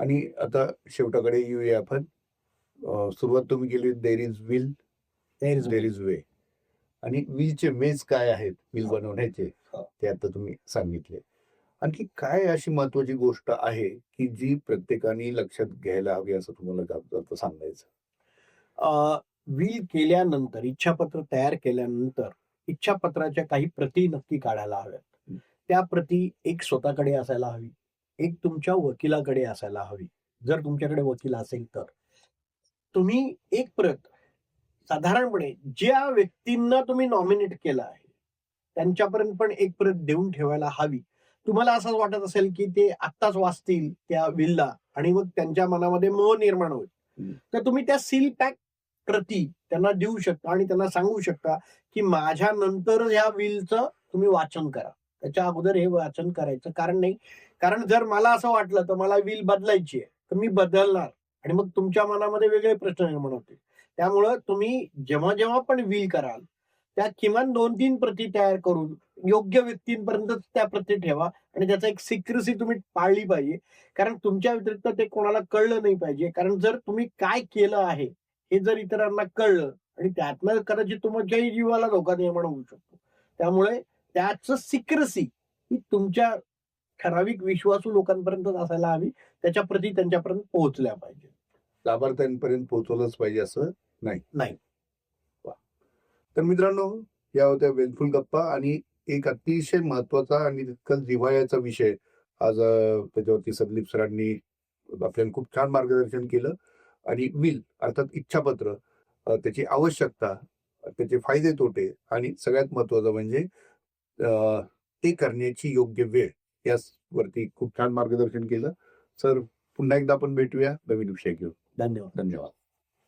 आणि आता शेवटाकडे येऊया आपण. सुरुवात तुम्ही केली there is will there is way आणि विलचे मेज काय आहेत? विल बनवण्याचे. ते आता तुम्ही सांगितले. आणखी काय अशी महत्वाची गोष्ट आहे की जी प्रत्येकाने लक्षात घ्यायला हवी असं तुम्हाला सांगायचं? विल केल्यानंतर इच्छापत्र तयार केल्यानंतर इच्छापत्राच्या काही प्रती नक्की काढायला हव्यात. त्या प्रती एक स्वतःकडे असायला हवी. एक तुमच्या वकिलाकडे असायला हवी. जर तुमच्याकडे वकील असेल तर. तुम्ही एक प्रत साधारणपणे ज्या व्यक्तींना तुम्ही नॉमिनेट केलं आहे त्यांच्यापर्यंत पण एक प्रत देऊन ठेवायला हवी. तुम्हाला असं वाटत असेल की ते आत्ताच वाचतील त्या विलला आणि मग त्यांच्या मनामध्ये मोह निर्माण होईल. तर तुम्ही त्या सील पॅक प्रती त्यांना देऊ शकता आणि त्यांना सांगू शकता की माझ्या नंतर ह्या विलचं तुम्ही वाचन करा. त्याच्या अगोदर हे वाचन करायचं कारण नाही. कारण जर मला असं वाटलं तर मला विल बदलायची आहे. तर मी बदलणार. आणि मग तुमच्या मनामध्ये वेगळे प्रश्न निर्माण होतील. त्यामुळं तुम्ही जेव्हा जेव्हा पण विल कराल त्या किमान दोन तीन प्रती तयार करून योग्य व्यक्तींपर्यंत त्या प्रती ठेवा आणि त्याचा एक सिक्रेसी तुम्ही पाळली पाहिजे. कारण तुमच्या व्यतिरिक्त ते कोणाला कळलं नाही पाहिजे. कारण जर तुम्ही काय केलं आहे हे जर इतरांना कळलं आणि त्यातनं कदाचित तुमच्याही जीवाला धोका निर्माण होऊ शकतो. त्यामुळे त्याचं सिक्रेसी ही तुमच्या ठराविक विश्वासू लोकांपर्यंत असायला हवी. त्याच्या प्रती त्यांच्यापर्यंत पोहोचल्या पाहिजे. लाभार्थ्यांपर्यंत पोहोचवलंच पाहिजे असं नाही. नाही. तर मित्रांनो या होत्या वेलफुल गप्पा आणि एक अतिशय महत्त्वाचा आणि तितकंच जिव्हाळ्याचा विषय. आज त्याच्यावरती संदीप सरांनी आपल्याला खूप छान मार्गदर्शन केलं. आणि विल अर्थात इच्छापत्र त्याची आवश्यकता त्याचे फायदे तोटे आणि सगळ्यात महत्वाचं म्हणजे ते करण्याची योग्य वेळ. यावरती खूप छान मार्गदर्शन केलं. सर पुन्हा एकदा आपण भेटूया. नवीन विषय घेऊन. धन्यवाद. धन्यवाद.